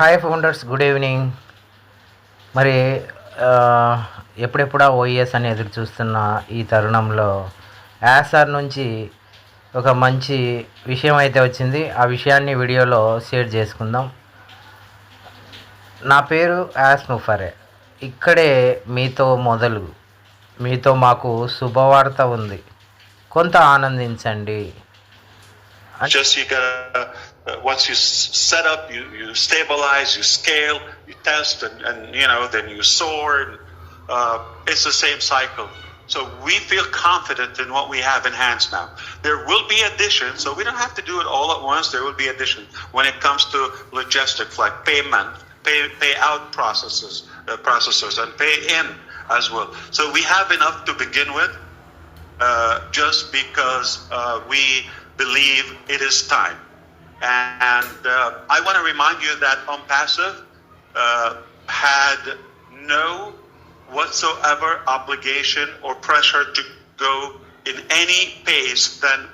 Hi founders good evening మరి ఎప్పుడెప్పుడా OS అని ఎదురు చూస్తున్న ఈ తరుణంలో యాసార్ నుంచి ఒక మంచి విషయం అయితే వచ్చింది. ఆ విషయాన్ని వీడియోలో షేర్ చేసుకుందాం. నా పేరు యాస్ ముఫరే ఇక్కడే మీతో మొదలు మీతో మాకు శుభవార్త ఉంది. కొంత ఆనందించండి. Uh, once you s- set up, you you stabilize, you scale, you test, and, and you know then you soar. And, uh, it's the same cycle. So we feel confident in what we have in hands now. There will be additions, so we don't have to do it all at once. There will be addition when it comes to logistics like payment, pay pay out processes, uh, processors, and pay in as well. So we have enough to begin with uh, just because uh, we believe it is time. And uh, I want to remind you that OnPassive uh, had no whatsoever obligation or pressure to go in any pace than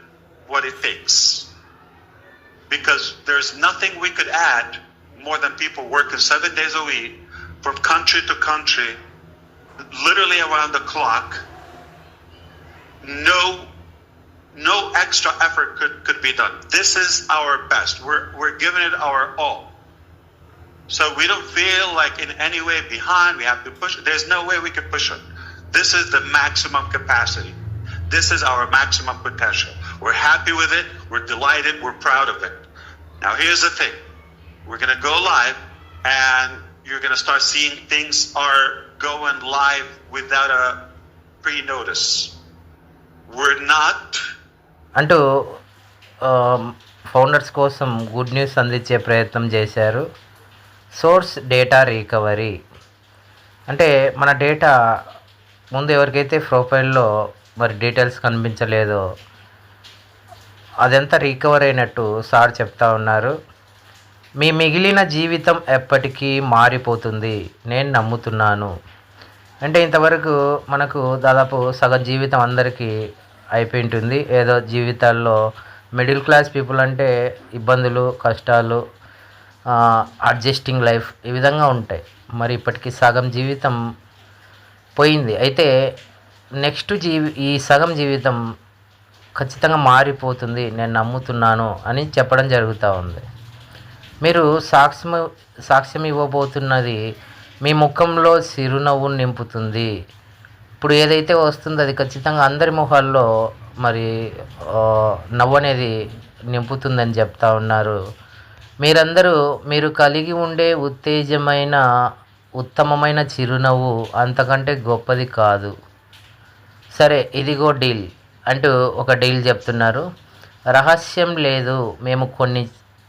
what it takes. Because there's nothing we could add more than people working seven days a week from country to country, literally around the clock, no no extra effort could, could be done. This is our best. We're we're giving it our all. So we don't feel like in any way behind. We have to push. There's no way we can push it. This is the maximum capacity. This is our maximum potential. We're happy with it. We're delighted. We're proud of it. Now here's the thing. We're gonna go live, and you're gonna start seeing things are going live without a pre-notice. We're not అంటూ founders కోసం good news అందించే ప్రయత్నం చేశారు. Source data recovery. అంటే మన data ముందు ఎవరికైతే ప్రొఫైల్లో మరి డీటెయిల్స్ కనిపించలేదో అదంతా రికవర్ అయినట్టు సార్ చెప్తా ఉన్నారు. మీ మిగిలిన జీవితం ఎప్పటికీ మారిపోతుంది. నేను నమ్ముతున్నాను. అంటే ఇంతవరకు మనకు దాదాపు సగం జీవితం అందరికీ అయిపోయి ఉంటుంది ఏదో జీవితాల్లో మిడిల్ క్లాస్ పీపుల్ అంటే ఇబ్బందులు కష్టాలు అడ్జస్టింగ్ లైఫ్ ఈ విధంగా ఉంటాయి. మరి ఇప్పటికి సగం జీవితం పోయింది. అయితే నెక్స్ట్ జీవి ఈ సగం జీవితం ఖచ్చితంగా మారిపోతుంది. నేను నమ్ముతున్నాను అని చెప్పడం జరుగుతూ ఉంది. మీరు సాక్ష్యం సాక్ష్యం ఇవ్వబోతున్నది మీ ముఖంలో చిరునవ్వు నింపుతుంది. ఇప్పుడు ఏదైతే వస్తుందో అది ఖచ్చితంగా అందరి మొహాల్లో మరి నవ్వు అనేది నింపుతుందని చెప్తా ఉన్నారు. మీరందరూ మీరు కలిగి ఉండే ఉత్తేజమైన ఉత్తమమైన చిరునవ్వు అంతకంటే గొప్పది కాదు. సరే ఇదిగో డీల్ అంటూ ఒక డీల్ చెప్తున్నారు. రహస్యం లేదు మేము కొన్ని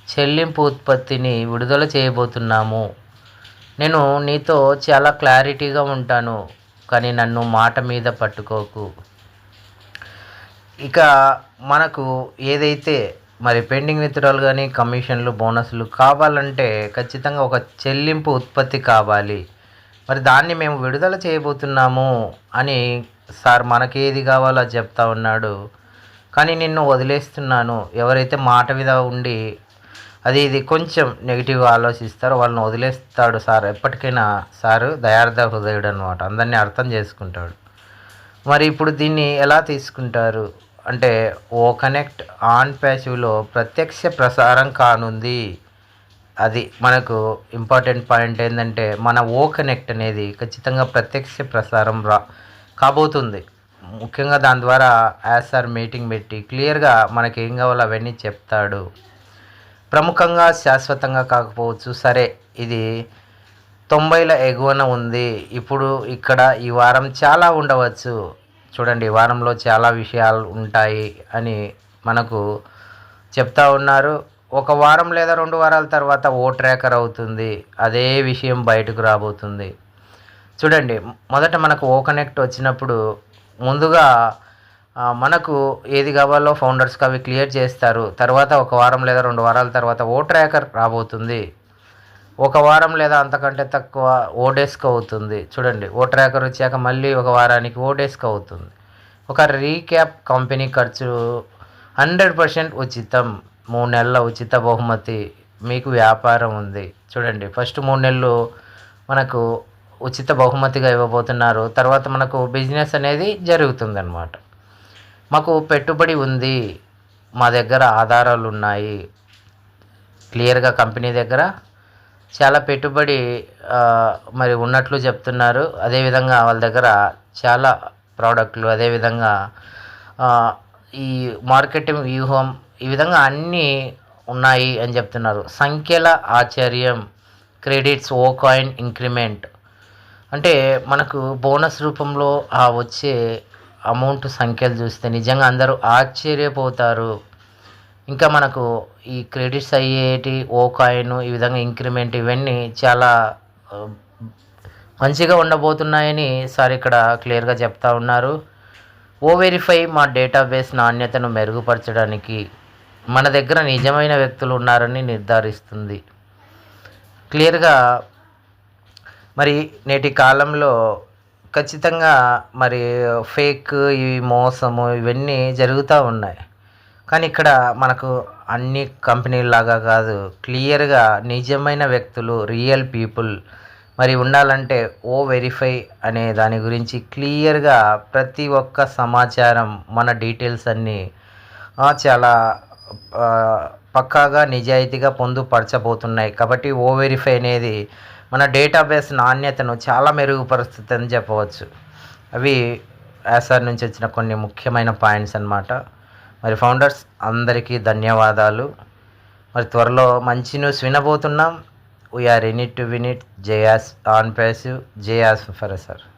చెల్లింపు ఉత్పత్తిని విడుదల చేయబోతున్నాము. నేను నీతో చాలా క్లారిటీగా ఉంటాను. కానీ నన్ను మాట మీద పట్టుకోకు. ఇక మనకు ఏదైతే మరి పెండింగ్ విత్డ్రాల్ కానీ కమిషన్లు బోనస్లు కావాలంటే ఖచ్చితంగా ఒక చెల్లింపు ఉత్పత్తి కావాలి. మరి దాన్ని మేము విడుదల చేయబోతున్నాము అని సార్ మనకి ఏది కావాలో చెప్తా ఉన్నాడు. కానీ నిన్ను వదిలేస్తున్నాను. ఎవరైతే మాట మీద ఉండి అది ఇది కొంచెం నెగిటివ్గా ఆలోచిస్తారు. వాళ్ళని వదిలేస్తాడు సార్. ఎప్పటికైనా సారు దయార్థ హృదయుడు అనమాట అందరినీ అర్థం చేసుకుంటాడు. మరి ఇప్పుడు దీన్ని ఎలా తీసుకుంటారు? అంటే ఓ కనెక్ట్ ఆన్ ప్యాసివ్లో ప్రత్యక్ష ప్రసారం కానుంది. అది మనకు ఇంపార్టెంట్ పాయింట్ ఏంటంటే మన ఓ కనెక్ట్ అనేది ఖచ్చితంగా ప్రత్యక్ష ప్రసారం రా కాబోతుంది. ముఖ్యంగా దాని ద్వారా యాసార్ మీటింగ్ పెట్టి క్లియర్గా మనకి ఏం కావాలో అవన్నీ చెప్తాడు. ప్రముఖంగా శాశ్వతంగా కాకపోవచ్చు. సరే ఇది తొంభైల ఎగువన ఉంది. ఇప్పుడు ఇక్కడ ఈ వారం చాలా ఉండవచ్చు. చూడండి వారంలో చాలా విషయాలు ఉంటాయి అని మనకు చెప్తా ఉన్నారు. ఒక వారం లేదా రెండు వారాల తర్వాత ఓ ట్రాకర్ అవుతుంది. అదే విషయం బయటకు రాబోతుంది. చూడండి మొదట మనకు ఓ కనెక్ట్ వచ్చినప్పుడు ముందుగా మనకు ఏది కావాలో ఫౌండర్స్కి అవి క్లియర్ చేస్తారు. తర్వాత ఒక వారం లేదా రెండు వారాల తర్వాత ఓ ట్రాకర్ రాబోతుంది. ఒక వారం లేదా అంతకంటే తక్కువ ఓ డెస్క్ అవుతుంది. చూడండి ఓ ట్రాకర్ వచ్చాక మళ్ళీ ఒక వారానికి ఓ డెస్క్ అవుతుంది. ఒక రీక్యాప్ కంపెనీ ఖర్చు హండ్రెడ్ పర్సెంట్ ఉచితం. మూడు నెలల ఉచిత బహుమతి. మీకు వ్యాపారం ఉంది. చూడండి ఫస్ట్ మూడు నెలలు మనకు ఉచిత బహుమతిగా ఇవ్వబోతున్నారు. తర్వాత మనకు బిజినెస్ అనేది జరుగుతుందన్నమాట. మాకు పెట్టుబడి ఉంది. మా దగ్గర ఆధారాలు ఉన్నాయి. క్లియర్గా కంపెనీ దగ్గర. చాలా పెట్టుబడి మరి ఉన్నట్లు చెప్తున్నారు. అదేవిధంగా వాళ్ళ దగ్గర చాలా ప్రోడక్ట్లు అదేవిధంగా ఈ మార్కెటింగ్ వ్యూహం ఈ విధంగా అన్నీ ఉన్నాయి అని చెప్తున్నారు. సంఖ్యల ఆశ్చర్యం క్రెడిట్స్ ఓ కాయిన్ ఇంక్రిమెంట్. అంటే మనకు బోనస్ రూపంలో ఆ వచ్చే అమౌంట్ సంఖ్యలు చూస్తే నిజంగా అందరూ ఆశ్చర్యపోతారు. ఇంకా మనకు ఈ క్రెడిట్స్ అయ్యేటి ఓ కాయిన్ ఈ విధంగా ఇంక్రిమెంట్ ఇవన్నీ చాలా మంచిగా ఉండబోతున్నాయని సార్ ఇక్కడ క్లియర్గా చెప్తా ఉన్నారు. ఓ వెరిఫై మా డేటాబేస్ నాణ్యతను మెరుగుపరచడానికి మన దగ్గర నిజమైన వ్యక్తులు ఉన్నారని నిర్ధారిస్తుంది. క్లియర్గా మరి నేటి కాలంలో ఖచ్చితంగా మరి ఫేక్ ఈ మోసము ఇవన్నీ జరుగుతూ ఉన్నాయి. కానీ ఇక్కడ మనకు అన్ని కంపెనీలాగా కాదు క్లియర్గా నిజమైన వ్యక్తులు రియల్ పీపుల్ మరి ఉండాలంటే ఓ వెరిఫై అనే దాని గురించి క్లియర్గా ప్రతి ఒక్క సమాచారం మన డీటెయిల్స్ అన్నీ చాలా పక్కాగా నిజాయితీగా పొందుపరచబోతున్నాయి. కాబట్టి ఓ వెరిఫై అనేది మన డేటాబేస్ నాణ్యతను చాలా మెరుగుపరుస్తుందని చెప్పవచ్చు. అవి యాసార్ నుంచి వచ్చిన కొన్ని ముఖ్యమైన పాయింట్స్ అన్నమాట. మరి ఫౌండర్స్ అందరికీ ధన్యవాదాలు. మరి త్వరలో మంచి న్యూస్ వినబోతున్నాం. వీఆర్ ఎనీ టు వినిట్ ఇట్ జేయాస్ ఆన్ ప్యాసివ్ జేయాస్ ఫర్ సార్